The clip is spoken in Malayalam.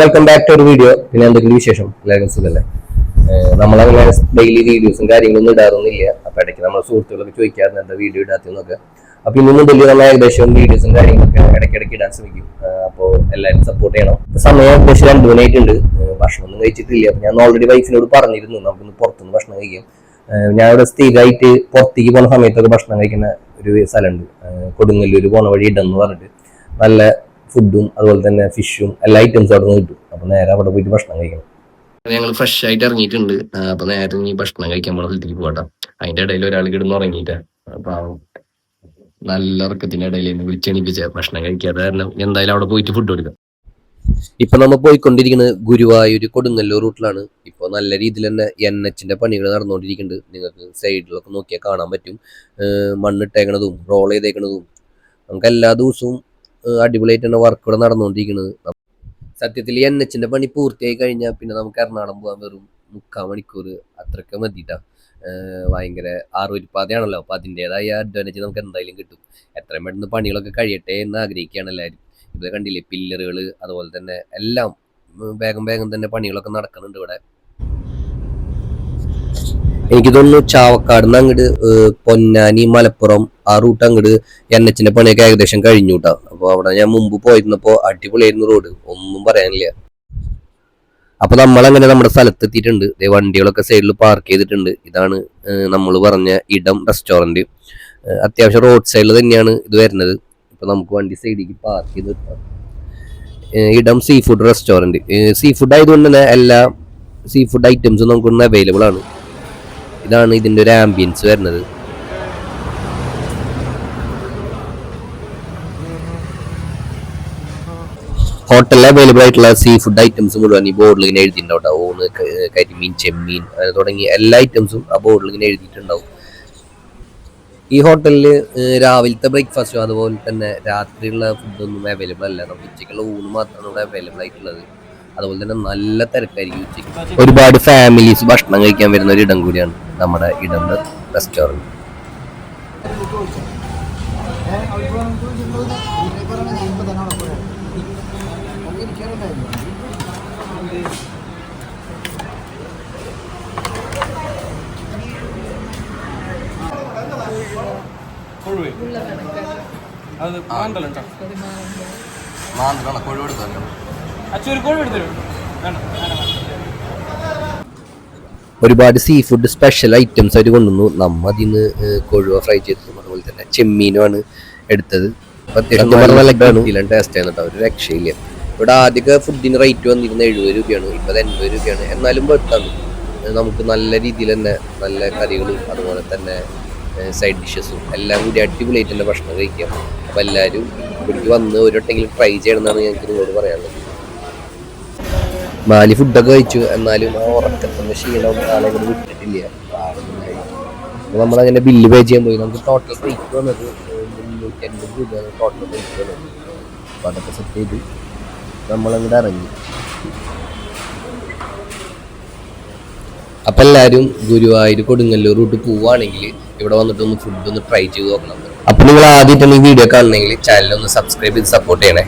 വെൽക്കം ബാക്ക് ടു ഒരു വീഡിയോ പിന്നെ എന്തെങ്കിലും വിശേഷം? എല്ലാവർക്കും സുഖല്ലേ? നമ്മളങ്ങനെ ഡെയിലി വീഡിയോസും കാര്യങ്ങളൊന്നും ഇടാറൊന്നുമില്ല. അപ്പൊ ഇടയ്ക്ക് നമ്മൾ സുഹൃത്തുക്കളൊക്കെ ചോദിക്കാറുണ്ട് എന്താ വീഡിയോ ഇടാത്തെന്നൊക്കെ അപ്പൊ ഇന്ന് മുതൽ നമ്മൾ ഏകദേശം വീഡിയോസും കാര്യങ്ങളൊക്കെ ഇടയ്ക്കിടയ്ക്ക് ഇടാൻ ശ്രമിക്കും. അപ്പോൾ എല്ലാവരും സപ്പോർട്ട് ചെയ്യണം. സമയം ഏകദേശം രണ്ടു മണിയായിട്ടുണ്ട്. ഭക്ഷണമൊന്നും കഴിച്ചിട്ടില്ല. അപ്പൊ ഞാൻ ഓൾറെഡി വൈഫിനോട് പറഞ്ഞിരുന്നു നമുക്കൊന്ന് പുറത്തുനിന്ന് ഭക്ഷണം കഴിക്കാം. ഞാൻ ഇവിടെ സ്ഥിരമായിട്ട് പുറത്തേക്ക് പോകുന്ന സമയത്തൊക്കെ ഭക്ഷണം കഴിക്കുന്ന ഒരു സ്ഥലമുണ്ട്. കൊടുങ്ങല്ലൂർ പോണ വഴി ഇടന്ന് പറഞ്ഞിട്ട് നല്ല ഫുഡും അതുപോലെ തന്നെ ഫിഷും എല്ലാ ഐറ്റംസും അവിടെ നിന്ന് കിട്ടും. അപ്പൊ നേരെ അവിടെ പോയിട്ട് ഭക്ഷണം കഴിക്കണം. ഞങ്ങൾ ഫ്രഷ് ആയിട്ട് ഇറങ്ങിയിട്ടുണ്ട്. അപ്പൊ നേരെ ഈ ഭക്ഷണം കഴിക്കാൻ പോണ സ്ഥലത്തേക്ക് പോകട്ടെ. അതിന്റെ ഇടയിൽ ഒരാൾ കിടന്ന് ഉറങ്ങിയിട്ട്. അപ്പൊ നല്ല ഉറക്കത്തിന്റെ ഇടയിൽ വിളിച്ചെണീപ്പിച്ച ഭക്ഷണം കഴിക്കാതെ കാരണം എന്തായാലും അവിടെ പോയിട്ട് ഫുഡ് കൊടുക്കാം. ഇപ്പൊ നമ്മൾ പോയിക്കൊണ്ടിരിക്കുന്നത് ഗുരുവായൂർ കൊടുങ്ങല്ലൂർ റൂട്ടിലാണ്. ഇപ്പൊ നല്ല രീതിയിൽ തന്നെ എൻ എച്ചിന്റെ പണികൾ നടന്നുകൊണ്ടിരിക്കുന്നുണ്ട്. നിങ്ങൾക്ക് സൈഡിലൊക്കെ നോക്കിയാൽ കാണാൻ പറ്റും. മണ്ണിട്ടേക്കണതും റോൾ ചെയ്തേക്കണതും. നമുക്ക് എല്ലാ ദിവസവും ഏഹ് അടിപൊളിയായിട്ട് വർക്ക് ഇവിടെ നടന്നുകൊണ്ടിരിക്കുന്നത് സത്യത്തിൽ എൻ എച്ചിന്റെ പണി പൂർത്തിയായി കഴിഞ്ഞാൽ പിന്നെ നമുക്ക് എറണാകുളം പോകാൻ വെറും മുക്കാൽ മണിക്കൂർ അത്രയ്ക്ക് മതിട്ടാ. ഭയങ്കര ആറുവരിപ്പാതയാണല്ലോ. അപ്പൊ അതിന്റെതായ അഡ്വാന്റേജ് നമുക്ക് എന്തായാലും കിട്ടും. എത്രയും പെട്ടെന്ന് പണികളൊക്കെ കഴിയട്ടെ എന്ന് ആഗ്രഹിക്കുകയാണ് എല്ലാവരും ഇത് കണ്ടില്ലേ പില്ലറുകൾ അതുപോലെ തന്നെ എല്ലാം വേഗം വേഗം തന്നെ പണികളൊക്കെ നടക്കുന്നുണ്ട് ഇവിടെ. എനിക്ക് തോന്നുന്നു ചാവക്കാട് നിന്ന് അങ്ങോട്ട് പൊന്നാനി മലപ്പുറം ആ റൂട്ട് അങ്ങോട്ട് എൻ എച്ചിന്റെ പണിയൊക്കെ ഏകദേശം കഴിഞ്ഞു കേട്ടോ അപ്പോൾ അവിടെ ഞാൻ മുമ്പ് പോയിരുന്നപ്പോ അടിപൊളിയായിരുന്നു റോഡ്. ഒന്നും പറയാനില്ല. അപ്പൊ നമ്മളങ്ങനെ നമ്മുടെ സ്ഥലത്ത് എത്തിയിട്ടുണ്ട്. വണ്ടികളൊക്കെ സൈഡിൽ പാർക്ക് ചെയ്തിട്ടുണ്ട്. ഇതാണ് നമ്മൾ പറഞ്ഞ ഇടം റെസ്റ്റോറന്റ്. അത്യാവശ്യം റോഡ് സൈഡിൽ തന്നെയാണ് ഇത് വരുന്നത്. ഇപ്പൊ നമുക്ക് വണ്ടി സൈഡിലേക്ക് പാർക്ക് ചെയ്ത്. ഇടം sea food restaurant. Sea food ആയതുകൊണ്ട് തന്നെ എല്ലാ സീ ഫുഡ് ഐറ്റംസും നമുക്ക് അവൈലബിൾ ആണ്. ഇതാണ് ഇതിന്റെ ഒരു ആംബിയൻസ് വരുന്നത്. ഹോട്ടലിൽ അവൈലബിൾ ആയിട്ടുള്ള സീ ഫുഡ് ഐറ്റംസ് മുഴുവൻ ഈ ബോർഡിൽ ഇങ്ങനെ എഴുതിയിട്ടുണ്ടാവും. ക- കരിമീൻ ചെമ്മീൻ അങ്ങനെ തുടങ്ങിയ എല്ലാ ഐറ്റംസും ആ ബോർഡിൽ ഇങ്ങനെ എഴുതിയിട്ടുണ്ടാവും. ഈ ഹോട്ടലിൽ രാവിലത്തെ ബ്രേക്ക്ഫാസ്റ്റും അതുപോലെ തന്നെ രാത്രിയുള്ള ഫുഡൊന്നും അവൈലബിൾ അല്ല. നമുക്ക് ഉച്ചയ്ക്കുള്ള ഊണ് മാത്രമാണ് ഇവിടെ അവൈലബിൾ ആയിട്ടുള്ളത്. അതുപോലെ തന്നെ നല്ല തിരക്കായിരിക്കും ഉച്ചയ്ക്ക്. ഒരുപാട് ഫാമിലീസ് ഭക്ഷണം കഴിക്കാൻ വരുന്ന ഒരു ഇടം കൂടിയാണ് നമ്മുടെ ഇടം റെസ്റ്റോറന്റ് അത് മാന്തലുണ്ടോ കോഴിക്കോട് അച്ഛൻ എടുത്തരും ഒരുപാട് സീ ഫുഡ് സ്പെഷ്യൽ ഐറ്റംസ് അവർ കൊണ്ടുവന്നു. നമ്മ അതിന്ന് കൊഴുവ ഫ്രൈ ചെയ്തതും അതുപോലെ തന്നെ ചെമ്മീനുമാണ് എടുത്തത്. അത്യാവശ്യം ടേസ്റ്റ് ആയിരുന്നു അവർ ഒരു രക്ഷയില്ല. ഇവിടെ ആദ്യമൊക്കെ ഫുഡിന് റേറ്റ് വന്നിരുന്ന എഴുപത് രൂപയാണ് ഇപ്പൊ അത് എൺപത് രൂപയാണ്. എന്നാലും പെട്ടാണ് നമുക്ക് നല്ല രീതിയിൽ തന്നെ നല്ല കറികളും അതുപോലെ തന്നെ സൈഡ് ഡിഷസും എല്ലാം കൂടി അടിപൊളിയായിട്ട് തന്നെ ഭക്ഷണം കഴിക്കാം. അപ്പൊ എല്ലാവരും ഇവിടേക്ക് വന്ന് ഒരു ട്രൈ ട്രൈ ചെയ്യണമെന്നാണ് ഞങ്ങൾക്ക് നിങ്ങളോട് പറയാനുള്ളത്. നാല് ഫുഡൊക്കെ കഴിച്ചു. എന്നാലും ആ ഉറക്കത്തിന്റെ ക്ഷീണം ആളെ കൊണ്ട് വിട്ടിട്ടില്ല. പാവങ്ങളായി. അപ്പൊ നമ്മളങ്ങനെ ബില്ല് പേ ചെയ്യാൻ പോയി. നമുക്ക് ടോട്ടൽ റേറ്റ് വന്നത് മുന്നൂറ്റി അൻപത് രൂപയാണ് ടോട്ടൽ റേറ്റ് വന്നത്. അപ്പൊ അതൊക്കെ സെറ്റ് ചെയ്ത്. നമ്മളങ്ങോട്ട് ഇറങ്ങി. അപ്പൊ എല്ലാവരും ഗുരുവായൂർ കൊടുങ്ങല്ലൂർ റൂട്ട് പോവുകയാണെങ്കിൽ ഇവിടെ വന്നിട്ട് ഒന്ന് ഫുഡ് ഒന്ന് ട്രൈ ചെയ്ത് നോക്കണം. അപ്പൊ നിങ്ങൾ ആദ്യമായിട്ടാണ് ഈ വീഡിയോ കാണണമെങ്കിൽ ചാനൽ ഒന്ന് സബ്സ്ക്രൈബ് ചെയ്ത് സപ്പോർട്ട് ചെയ്യണേ.